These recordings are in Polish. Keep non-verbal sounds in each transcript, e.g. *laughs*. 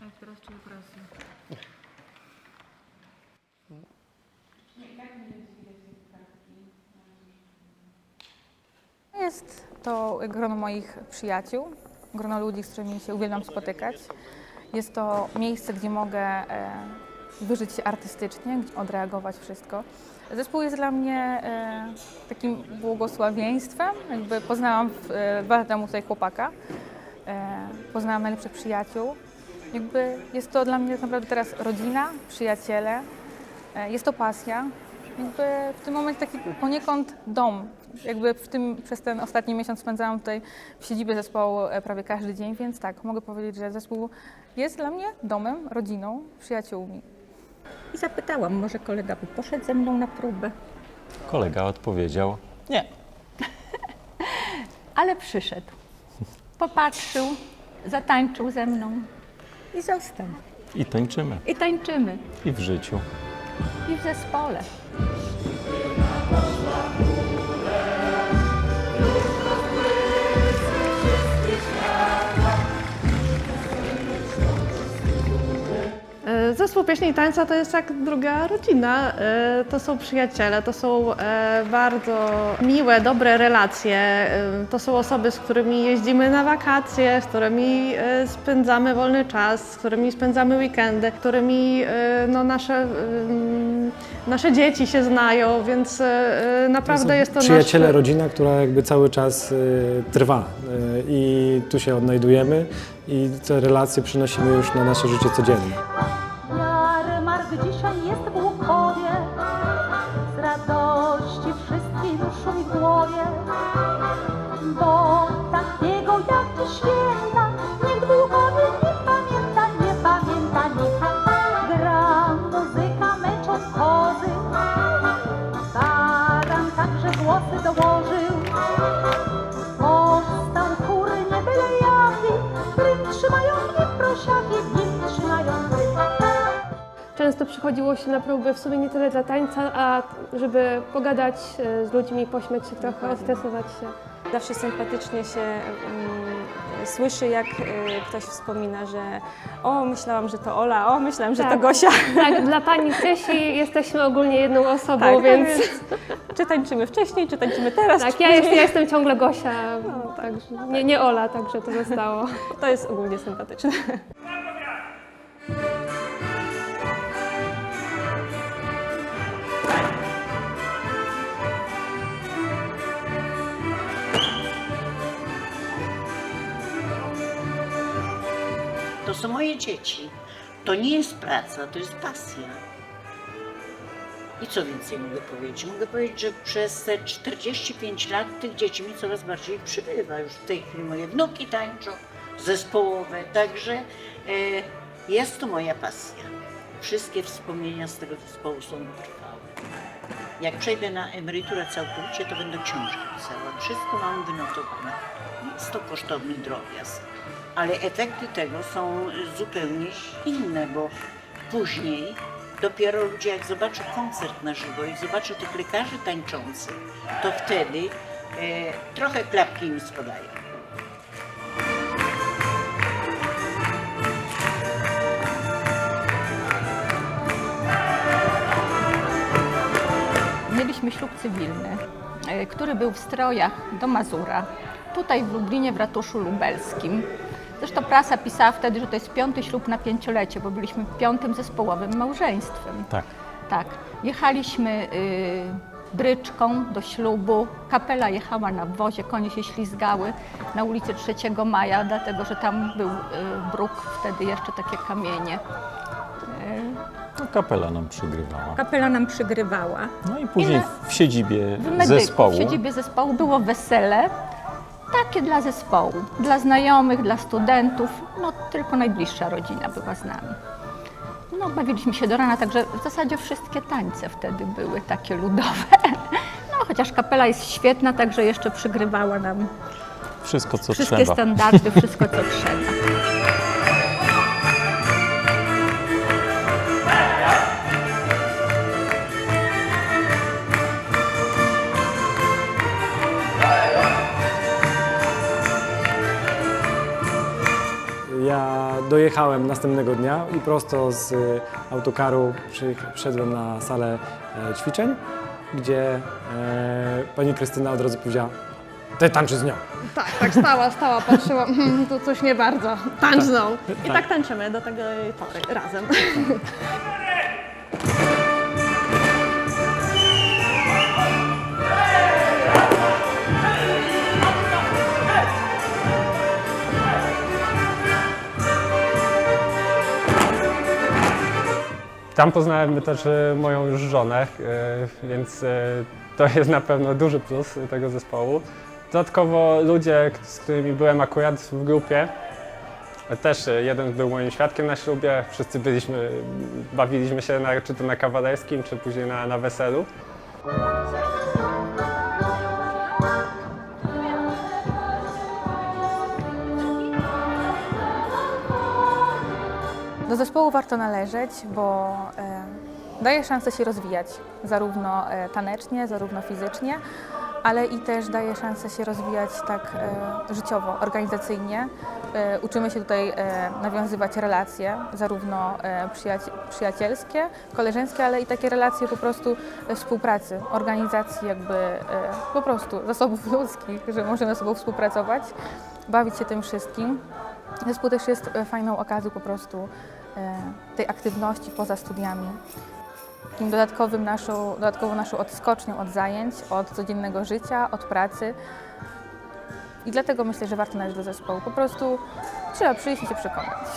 A jak teraz czuję presję. Jest to grono moich przyjaciół, grono ludzi, z którymi się uwielbiam spotykać. Jest to miejsce, gdzie mogę e, wyżyć się artystycznie, odreagować wszystko. Zespół jest dla mnie e, takim błogosławieństwem. Jakby poznałam e, dwa lata temu tutaj chłopaka, e, poznałam najlepszych przyjaciół. Jakby jest to dla mnie tak naprawdę teraz rodzina, przyjaciele, jest to pasja. Jakby w tym momencie taki poniekąd dom. Jakby w tym, przez ten ostatni miesiąc spędzałam tutaj w siedzibie zespołu prawie każdy dzień, więc tak, mogę powiedzieć, że zespół jest dla mnie domem, rodziną, przyjaciółmi. I zapytałam, może kolega by poszedł ze mną na próbę. Kolega odpowiedział, nie. *laughs* Ale przyszedł. Popatrzył, zatańczył ze mną i został. I tańczymy. I tańczymy. I w życiu. I w zespole. Zespół pieśni i tańca to jest jak druga rodzina. E, To są przyjaciele, to są e, bardzo miłe, dobre relacje. E, To są osoby, z którymi jeździmy na wakacje, z którymi spędzamy wolny czas, z którymi spędzamy weekendy, z którymi no, nasze, mm, nasze dzieci się znają, więc naprawdę jest to Przyjaciele, nasz... rodzina, która jakby cały czas trwa i tu się odnajdujemy i te relacje przynosimy już na nasze życie codzienne. Jarmark dzisiaj jest w przychodziło się na próby w sumie nie tyle dla tańca, a żeby pogadać e, z ludźmi, pośmiać się trochę, odstresować się. Zawsze sympatycznie się mm, słyszy, jak y, ktoś wspomina, że o, myślałam, że to Ola, o, myślałam, że to Tak. Gosia. Tak, dla pani Krysi jesteśmy ogólnie jedną osobą, Tak, więc Czy tańczymy wcześniej, czy tańczymy teraz, tak, ja, jest, ja jestem ciągle Gosia, No, tak. także nie, nie Ola, także to zostało. To jest ogólnie sympatyczne. Moje dzieci. To nie jest praca, to jest pasja. I co więcej mogę powiedzieć? Mogę powiedzieć, że przez te 45 lat tych dzieci mi coraz bardziej przybywa. Już w tej chwili moje wnuki tańczą, zespołowe, także e, jest to moja pasja. Wszystkie wspomnienia z tego zespołu są trwałe. Jak przejdę na emeryturę całkowicie, to będę książki pisała. Wszystko mam wynotowane. Jest to kosztowny drobiazg. Ale efekty tego są zupełnie inne, bo później dopiero ludzie jak zobaczą koncert na żywo i zobaczą tych lekarzy tańczących, to wtedy e, trochę klapki im spadają. Mieliśmy ślub cywilny, e, który był w strojach do Mazura. Tutaj w Lublinie, w ratuszu lubelskim. Zresztą prasa pisała wtedy, że to jest piąty ślub na pięciolecie, bo byliśmy piątym zespołowym małżeństwem. Tak. Tak. Jechaliśmy y, bryczką do ślubu. Kapela jechała na wozie, konie się ślizgały na ulicy 3 Maja, dlatego że tam był y, bruk, wtedy jeszcze takie kamienie. No, kapela nam przygrywała. Kapela nam przygrywała. No i później I w siedzibie W medyku, zespołu w siedzibie zespołu było wesele, takie dla zespołu, dla znajomych, dla studentów, no tylko najbliższa rodzina była z nami. No bawiliśmy się do rana, także w zasadzie wszystkie tańce wtedy były takie ludowe. *laughs* No chociaż kapela jest świetna, także jeszcze przygrywała nam wszystko co wszystkie trzeba. standardy, wszystko co trzeba. Dojechałem następnego dnia i prosto z y, autokaru przy, wszedłem na salę e, ćwiczeń, gdzie e, pani Krystyna od razu powiedziała, ty tańczy z nią. Tak, tak stała, stała, patrzyła, "Hmm, to coś nie bardzo, tańcz z nią. I Tak. tak tańczymy do tego pory, razem. Tam poznałem też e, moją już żonę, e, więc e, to jest na pewno duży plus tego zespołu. Dodatkowo ludzie, z którymi byłem akurat w grupie, też jeden był moim świadkiem na ślubie, wszyscy byliśmy, bawiliśmy się na, czy to na kawalerskim, czy później na, na weselu. Do zespołu warto należeć, bo e, daje szansę się rozwijać, zarówno e, tanecznie, zarówno fizycznie, ale i też daje szansę się rozwijać tak e, życiowo, organizacyjnie. Uczymy się tutaj nawiązywać relacje, zarówno przyjaci- przyjacielskie, koleżeńskie, ale i takie relacje po prostu współpracy, organizacji jakby po prostu zasobów ludzkich, że możemy ze sobą współpracować, bawić się tym wszystkim. Zespół też jest fajną okazją po prostu tej aktywności poza studiami. Takim dodatkowym naszą, dodatkową naszą odskocznią od zajęć, od codziennego życia, od pracy. I dlatego myślę, że warto należeć do zespołu. Po prostu trzeba przyjść i się przekonać.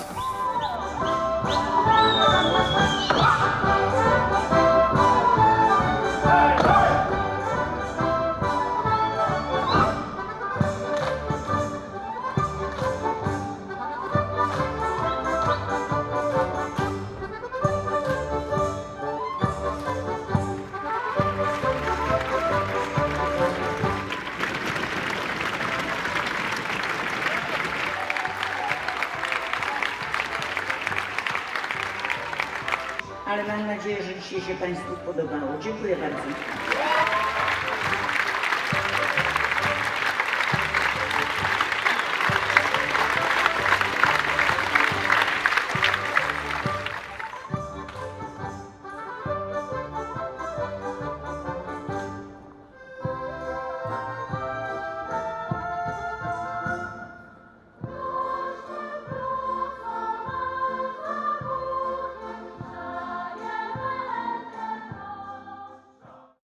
Dzisiaj się Państwu podobało. Dziękuję bardzo.